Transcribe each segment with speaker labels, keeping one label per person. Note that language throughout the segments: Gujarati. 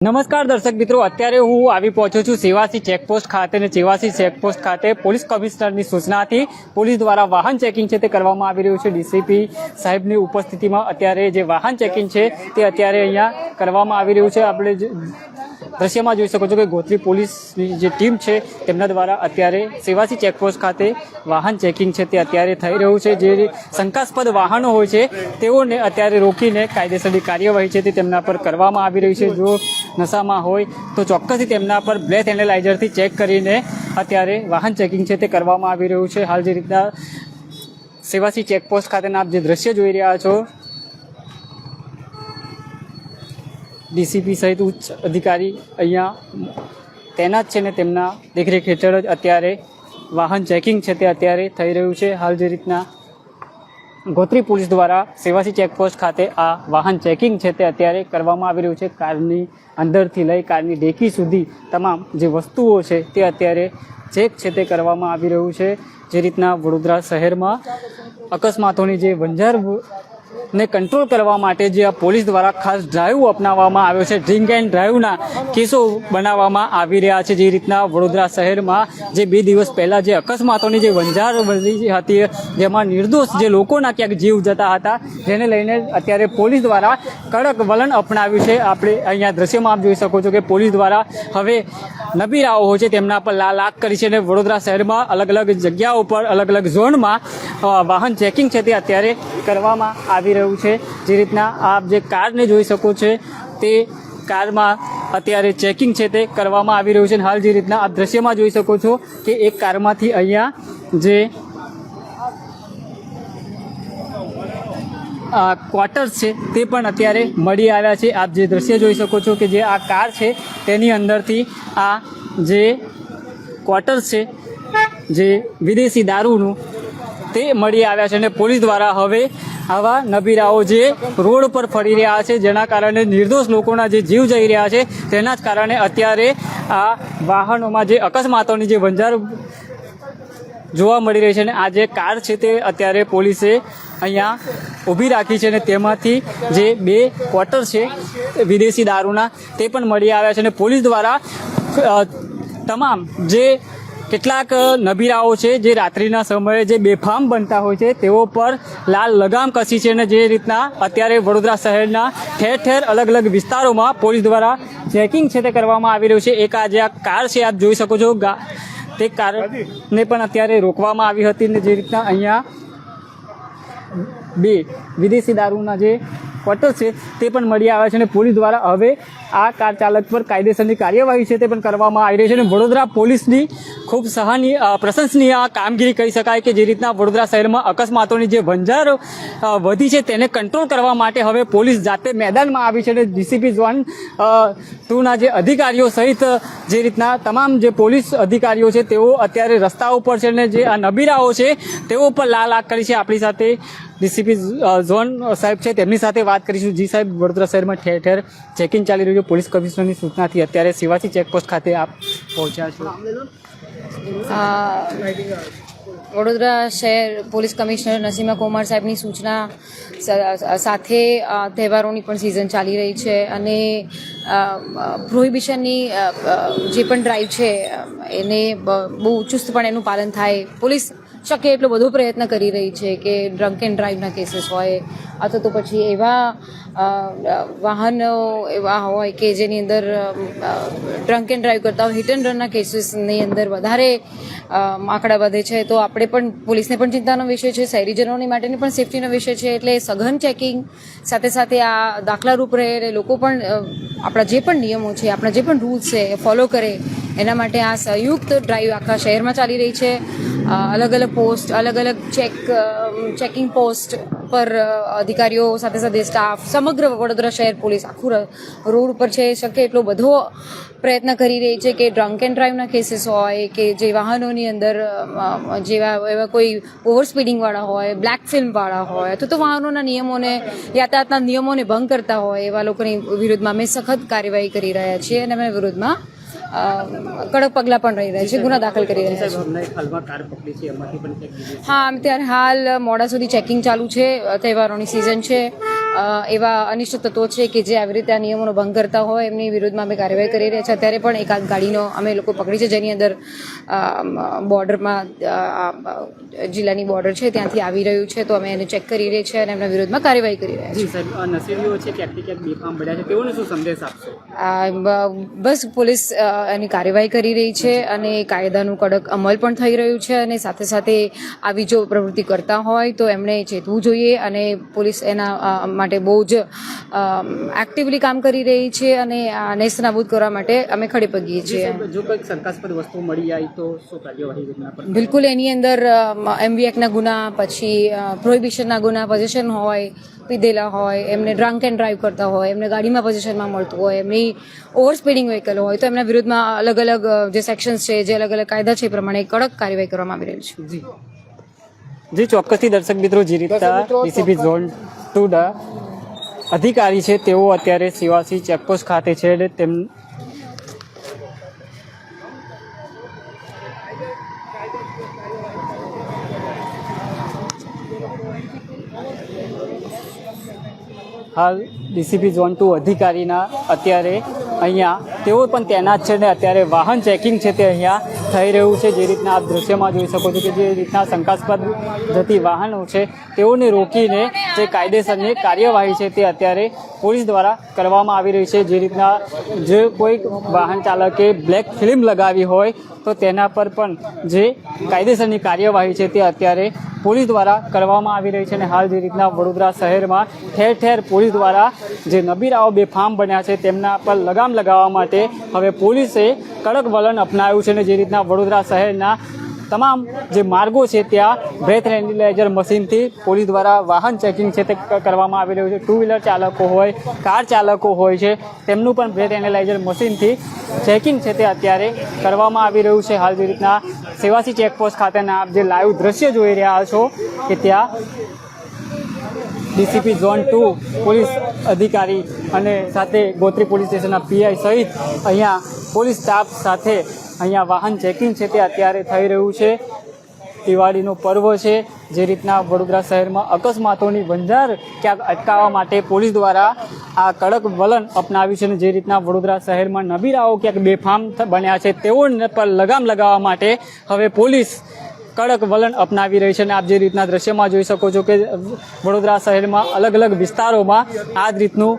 Speaker 1: નમસ્કાર દર્શક મિત્રો, અત્યારે હું આવી પહોંચ્યો છું સેવાસી ચેકપોસ્ટ ખાતે અને સેવાસી ચેકપોસ્ટ ખાતે પોલીસ કમિશનરની સૂચનાથી. પોલીસ દ્વારા વાહન ચેકિંગ છે તે કરવામાં આવી રહ્યું છે. ડીસીપી સાહેબની ઉપસ્થિતિમાં અત્યારે જે વાહન ચેકિંગ છે તે અત્યારે અહીંયા કરવામાં આવી રહ્યું છે. આપણે દ્રશ્યમાં જોઈ શકો છો કે ગોત્રી પોલીસની જે ટીમ છે, તેમના દ્વારા અત્યારે સેવાસી ચેકપોસ્ટ ખાતે વાહન ચેકિંગ છે તે અત્યારે થઈ રહ્યું છે. જે શંકાસ્પદ વાહનો હોય છે, તેઓને અત્યારે રોકીને કાયદેસરની કાર્યવાહી છે તે તેમના પર કરવામાં આવી રહી છે. જો નશામાં હોય, તો ચોક્કસથી તેમના પર બ્લેથ એનાલાઇઝરથી ચેક કરીને અત્યારે વાહન ચેકિંગ છે તે કરવામાં આવી રહ્યું છે. હાલ જે રીતના સેવાસી ચેકપોસ્ટ ખાતેના આપ જે દ્રશ્ય જોઈ રહ્યા છો ડીસીપી સહિત ઉચ્ચ અધિકારી અહીંયા તૈનાત છે ને તેમના દેખરેખ હેઠળ જ અત્યારે વાહન ચેકિંગ છે તે અત્યારે થઈ રહ્યું છે. હાલ જે રીતના ગોત્રી પોલીસ દ્વારા સેવાસી ચેકપોસ્ટ ખાતે આ વાહન ચેકિંગ છે તે અત્યારે કરવામાં આવી રહ્યું છે. કારની અંદરથી લઈ કારની ડેકી સુધી તમામ જે વસ્તુઓ છે તે અત્યારે ચેક છે તે કરવામાં આવી રહ્યું છે. જે રીતના વડોદરા શહેરમાં અકસ્માતોની જે વંજાર ને કંટ્રોલ કરવા માટે જે આ પોલીસ દ્વારા ખાસ ડ્રાઈવ અપનાવવામાં આવ્યો છે. ડ્રિંક એન્ડ ડ્રાઈવના કેસો બનાવવામાં આવી રહ્યા છે. જે રીતના વડોદરા શહેરમાં જે બે દિવસ પહેલાં જે અકસ્માતોની જે વંજાર વધી હતી, જેમાં નિર્દોષ જે લોકોના ક્યાંક જીવ જતા હતા, જેને લઈને અત્યારે પોલીસ દ્વારા કડક વલણ અપનાવ્યું છે. આપણે અહીંયા દ્રશ્યમાં આપ જોઈ શકો છો કે પોલીસ દ્વારા હવે નબીરાઓ હોય છે તેમના પર લાલ આંખ કરી છે અને વડોદરા શહેરમાં અલગ અલગ જગ્યાઓ પર અલગ અલગ ઝોનમાં વાહન ચેકિંગ છે તે અત્યારે કરવામાં આવી રહ્યું છે. જે રીતના આપ જે કારને જોઈ શકો છો, તે કારમાં અત્યારે ચેકિંગ છે તે કરવામાં આવી રહ્યું છે અને હાલ જે રીતના આપ દ્રશ્યમાં જોઈ શકો છો કે એક કારમાંથી અહીંયા જે ક્વાર્ટર્સ છે તે પણ અત્યારે મળી આવ્યા છે. આપ જે દ્રશ્ય જોઈ શકો છો કે જે આ કાર છે તેની અંદરથી આ જે ક્વાર્ટર્સ છે, જે વિદેશી દારૂનું તે મળી આવ્યા છે અને પોલીસ દ્વારા હવે આવા નબીરાઓ જે રોડ પર ફરી રહ્યા છે, જેના કારણે નિર્દોષ લોકોના જે જીવ જઈ રહ્યા છે, તેના જ કારણે અત્યારે આ વાહનોમાં જે અકસ્માતોની જે વંજાર જોવા મળી રહી છે અને આ જે કાર છે તે અત્યારે પોલીસે અહીંયા ઊભી રાખી છે અને તેમાંથી જે બે ક્વાર્ટર છે વિદેશી દારૂના, તે પણ મળી આવ્યા છે અને પોલીસ દ્વારા તમામ જે કેટલાક નબીરાઓ છે જે રાત્રિના સમયે જે બેફામ બનતા હોય છે, તેઓ પર લાલ લગામ કસી છે અને જે રીતના અત્યારે વડોદરા શહેરના ઠેર ઠેર અલગ અલગ વિસ્તારોમાં પોલીસ દ્વારા ચેકિંગ છે તે કરવામાં આવી રહ્યું છે. એક આ જે આ કાર છે, આપ જોઈ શકો છો. તે કારને પણ અત્યારે રોકવામાં આવી હતી ને જે રીતના અહીંયા બે વિદેશી દારૂના જે ક્વાર્ટર છે, તે પણ મળી આવ્યા છે અને પોલીસ દ્વારા હવે આ કાર ચાલક પર કાયદેસરની કાર્યવાહી છે તે પણ કરવામાં આવી રહી છે અને વડોદરા પોલીસની ખૂબ સહાની પ્રશંસનીય આ કામગીરી કહી શકાય કે જે રીતના વડોદરા શહેરમાં અકસ્માતોની જે વંજારો વધી છે તેને કંટ્રોલ કરવા માટે હવે પોલીસ જાતે મેદાનમાં આવી છે અને ડીસીપી ઝોન ટુના જે અધિકારીઓ સહિત જે રીતના તમામ જે પોલીસ અધિકારીઓ છે તેઓ અત્યારે રસ્તા ઉપર છે અને જે આ નબીરાઓ છે તેઓ પર લાલ આંખ કરી છે. આપણી સાથે ડીસીપી ઝોન સાહેબ છે, તેમની સાથે વાત કરીશું. જી સાહેબ, વડોદરા શહેરમાં ઠેર ઠેર ચેકિંગ ચાલી રહ્યું છે. પોલીસ કમિશનરની સૂચનાથી અત્યારે સેવાસી ચેકપોસ્ટ ખાતે આપ પહોંચ્યા છો.
Speaker 2: વડોદરા શહેર પોલીસ કમિશનર નસીમા કુમાર સાહેબની સૂચના સાથે તહેવારોની પણ સિઝન ચાલી રહી છે અને પ્રોહિબિશનની જે પણ ડ્રાઈવ છે એને બહુ ચુસ્તપણે એનું પાલન થાય. પોલીસ શક્ય એટલો બધો પ્રયત્ન કરી રહી છે કે ડ્રંક એન્ડ ડ્રાઈવના કેસીસ હોય, અથવા તો પછી એવા વાહનો એવા હોય કે જેની અંદર ડ્રંક એન્ડ ડ્રાઈવ કરતા હોય હિટ એન્ડ રનના કેસીસની અંદર વધારે આંકડા વધે છે, તો આપણે પણ પોલીસને પણ ચિંતાનો વિષય છે, શહેરીજનોની માટેની પણ સેફટીનો વિષય છે, એટલે સઘન ચેકિંગ સાથે સાથે આ દાખલારૂપ રહે અને લોકો પણ આપણા જે પણ નિયમો છે, આપણા જે પણ રૂલ્સ છે, એ ફોલો કરે, એના માટે આ સંયુક્ત ડ્રાઈવ આખા શહેરમાં ચાલી રહી છે અલગ અલગ પોસ્ટ અલગ અલગ ચેક ચેકિંગ પોસ્ટ પર અધિકારીઓ સાથે સાથે સ્ટાફ સમગ્ર વડોદરા શહેર પોલીસ આખું રોડ ઉપર છે શક્ય એટલો બધો પ્રયત્ન કરી રહી છે કે ડ્રંક એન્ડ ડ્રાઈવના કેસીસ હોય, કે જે વાહનોની અંદર જેવા, એવા કોઈ ઓવર સ્પીડિંગવાળા હોય બ્લેક ફિલ્મવાળા હોય, અથવા તો વાહનોના નિયમોને, યાતાયાતના નિયમોને ભંગ કરતા હોય, એવા લોકોની વિરુદ્ધમાં અમે સખત કાર્યવાહી કરી રહ્યા છીએ અને અમે વિરુદ્ધમાં કડક પગલાં પણ રહી રહ્યા છે ગુના દાખલ કરી રહ્યા છે. હા અત્યારે હાલ મોડા સુધી ચેકિંગ ચાલુ છે તહેવારોની સિઝન છે. એવા અનિષ્ટ તત્વો છે કે જે આવી રીતે આ નિયમોનો ભંગ કરતા હોય એમની વિરુદ્ધમાં અમે કાર્યવાહી કરી રહ્યા છે અત્યારે પણ એકાદ ગાડીનો અમે લોકો પકડી છે જેની અંદર બોર્ડરમાં જિલ્લાની બોર્ડર છે ત્યાંથી આવી રહ્યું છે તો અમે એને ચેક કરી રહ્યા છીએ અને એમના વિરુદ્ધમાં કાર્યવાહી કરી રહ્યા છીએ.
Speaker 1: જી સાહેબ આ નશેડીઓ છે ક્યાંક ક્યાંક બેફામ પડ્યા છે તેઓને શું સંદેશ આપશો?
Speaker 2: બસ પોલીસ એની કાર્યવાહી કરી રહી છે અને કાયદાનું કડક અમલ પણ થઈ રહ્યું છે અને સાથે સાથે આવી જો પ્રવૃત્તિ કરતા હોય તો એમણે ચેતવું જોઈએ અને પોલીસ એના અ, માટે બહુ જ એક્ટિવલી કામ કરી રહી છે અને આ નેસ્તનાબૂદ કરવા માટે અમે ખડે પગીએ છીએ.
Speaker 1: જો કંઈક શંકાસ્પદ વસ્તુ મળી જાય તો શું કાર્યવાહી
Speaker 2: બિલકુલ એની અંદર એમવી એક્ટના ગુના પછી પ્રોહિબિશનના ગુના પોઝિશન હોય પીધેલા હોય એમને ડ્રંક એન્ડ ડ્રાઈવ કરતા હોય એમને ગાડીમાં પોઝિશનમાં મળતું હોય એમની ઓવર સ્પીડિંગ વ્હીકલ હોય તો એમના વિરુદ્ધમાં અલગ અલગ જે સેક્શન્સ છે જે અલગ અલગ કાયદા છે એ પ્રમાણે કડક કાર્યવાહી કરવામાં આવી રહી છે.
Speaker 1: જી. જી ચોક્કસથી દર્શક મિત્રો જે રીતના ડીસીપી ઝોન ટુ ના અધિકારી છે તેઓ અત્યારે સેવાસી ચેકપોસ્ટ ખાતે છે અને તેમ હાલ ડીસીપી ઝોન ટુ અધિકારીના અત્યારે અહીંયા. તેઓ પણ તૈનાત છે ને અત્યારે વાહન ચેકિંગ છે તે અહીંયા થઈ રહ્યું છે. જે રીતના આપ દૃશ્યમાં જોઈ શકો છો કે જે રીતના શંકાસ્પદ જતી વાહનો છે, તેઓને રોકીને જે કાયદેસરની કાર્યવાહી છે તે અત્યારે પોલીસ દ્વારા કરવામાં આવી રહી છે. જે રીતના જે કોઈ વાહન ચાલકે બ્લેક ફિલ્મ લગાવી હોય તો તેના પર પણ જે કાયદેસરની કાર્યવાહી છે તે અત્યારે પોલીસ દ્વારા કરવામાં આવી રહી છે અને હાલ જે રીતના વડોદરા શહેરમાં ઠેર ઠેર પોલીસ દ્વારા જે નબીરાઓ બેફામ બન્યા છે તેમના પર લગામ લગાવવા માટે હવે પોલીસે કડક વલણ અપનાવ્યું છે અને જે રીતના વડોદરા શહેરના તમામ જે માર્ગો છે ત્યાં બ્રેથ એનાલાઇઝર મશીનથી પોલીસ દ્વારા વાહન ચેકિંગ છે તે કરવામાં આવી રહ્યું છે. ટુ વ્હીલર ચાલકો હોય, કાર ચાલકો હોય છે, તેમનું પણ બ્રેથ એનાલાઇઝર મશીનથી ચેકિંગ છે તે અત્યારે કરવામાં આવી રહ્યું છે. હાલ જે રીતના સેવાસી ચેકપોસ્ટ ખાતેના જે લાઈવ દ્રશ્ય જોઈ રહ્યા છો કે ત્યાં ડીસીપી ઝોન ટુ પોલીસ અધિકારી અને સાથે ગોત્રી પોલીસ સ્ટેશનના પીઆઈ સહિત અહીંયા પોલીસ સ્ટાફ સાથે અહીંયા વાહન ચેકિંગ છે તે અત્યારે થઈ રહ્યું છે. દિવાળીનો પર્વ છે. જે રીતના વડોદરા શહેરમાં અકસ્માતોની વંજાર ક્યાંક અટકાવવા માટે પોલીસ દ્વારા આ કડક વલણ અપનાવ્યું છે અને જે રીતના વડોદરા શહેરમાં નબીરાઓ ક્યાંક બેફામ બન્યા છે તેઓને પર લગામ લગાવવા માટે હવે પોલીસ કડક વલણ અપનાવી રહી છે અને આપ જે રીતના દ્રશ્યમાં જોઈ શકો છો કે વડોદરા શહેરમાં અલગ અલગ વિસ્તારોમાં આ જ રીતનું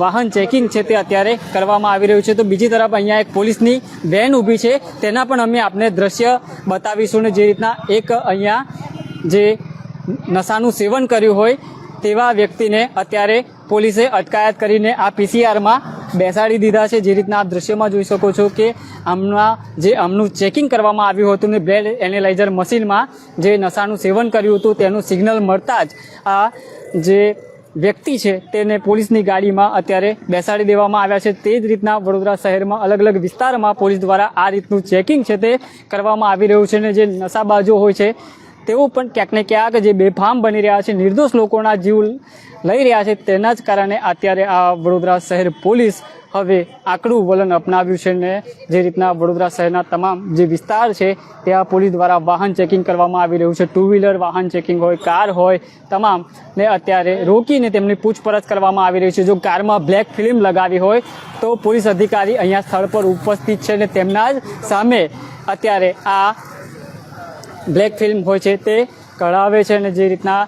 Speaker 1: વાહન ચેકિંગ છે તે અત્યારે કરવામાં આવી રહ્યું છે. તો બીજી તરફ અહીંયા એક પોલીસની વેન ઊભી છે. તેના પણ અમે આપને દ્રશ્ય બતાવીશું ને જે રીતના એક અહીંયા જે નશાનું સેવન કર્યું હોય તેવા વ્યક્તિને અત્યારે પોલીસે અટકાયત કરીને આ પીસીઆરમાં બેસાડી દીધા છે જે રીતના આપ દ્રશ્યમાં જોઈ શકો છો કે આમના જે આમનું ચેકિંગ કરવામાં આવ્યું હતું ને બ્લડ એનેલાઇઝર મશીનમાં જે નશાનું સેવન કર્યું હતું તેનું સિગ્નલ મળતા જ આ જે વ્યક્તિ છે તેને પોલીસની ગાડીમાં અત્યારે બેસાડી દેવામાં આવ્યા છે. તે જ રીતના વડોદરા શહેરમાં અલગ અલગ વિસ્તારમાં પોલીસ દ્વારા આ રીતનું ચેકિંગ છે તે કરવામાં આવી રહ્યું છે અને જે નશાબાજો હોય છે તેઓ પણ ક્યાંક ને ક્યાંક જે બેફામ બની રહ્યા છે, નિર્દોષ લોકોના જીવ લઈ રહ્યા છે, તેના જ કારણે અત્યારે આ વડોદરા શહેર પોલીસ હવે આકડું વલણ અપનાવ્યું છે ને જે રીતના વડોદરા શહેરના તમામ જે વિસ્તાર છે, ત્યાં પોલીસ દ્વારા વાહન ચેકિંગ કરવામાં આવી રહ્યું છે ટુ વ્હીલર વાહન ચેકિંગ હોય, કાર હોય, તમામ ને અત્યારે રોકીને તેમની પૂછપરછ કરવામાં આવી રહી છે. જો કારમાં બ્લેક ફિલ્મ લગાવી હોય, તો પોલીસ અધિકારી અહીંયા સ્થળ પર ઉપસ્થિત છે ને તેમના જ સામે અત્યારે આ બ્લેક ફિલ્મ હોય છે તે કઢાવે છે અને જે રીતના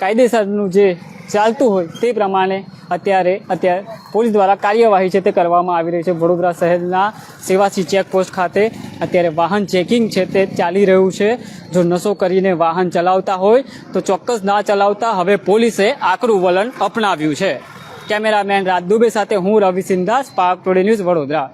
Speaker 1: કાયદેસરનું જે ચાલતું હોય તે પ્રમાણે અત્યારે અત્યારે પોલીસ દ્વારા કાર્યવાહી છે તે કરવામાં આવી રહી છે. વડોદરા શહેરના સેવાસી ચેકપોસ્ટ ખાતે અત્યારે વાહન ચેકિંગ છે તે ચાલી રહ્યું છે. જો નશો કરીને વાહન ચલાવતા હોય તો ચોક્કસ ના ચલાવતા હવે પોલીસે આકરું વલણ અપનાવ્યું છે. કેમેરામેન રાજ દુબે સાથે હું રવિ સિંધાસ પાક ટુડે ન્યૂઝ વડોદરા.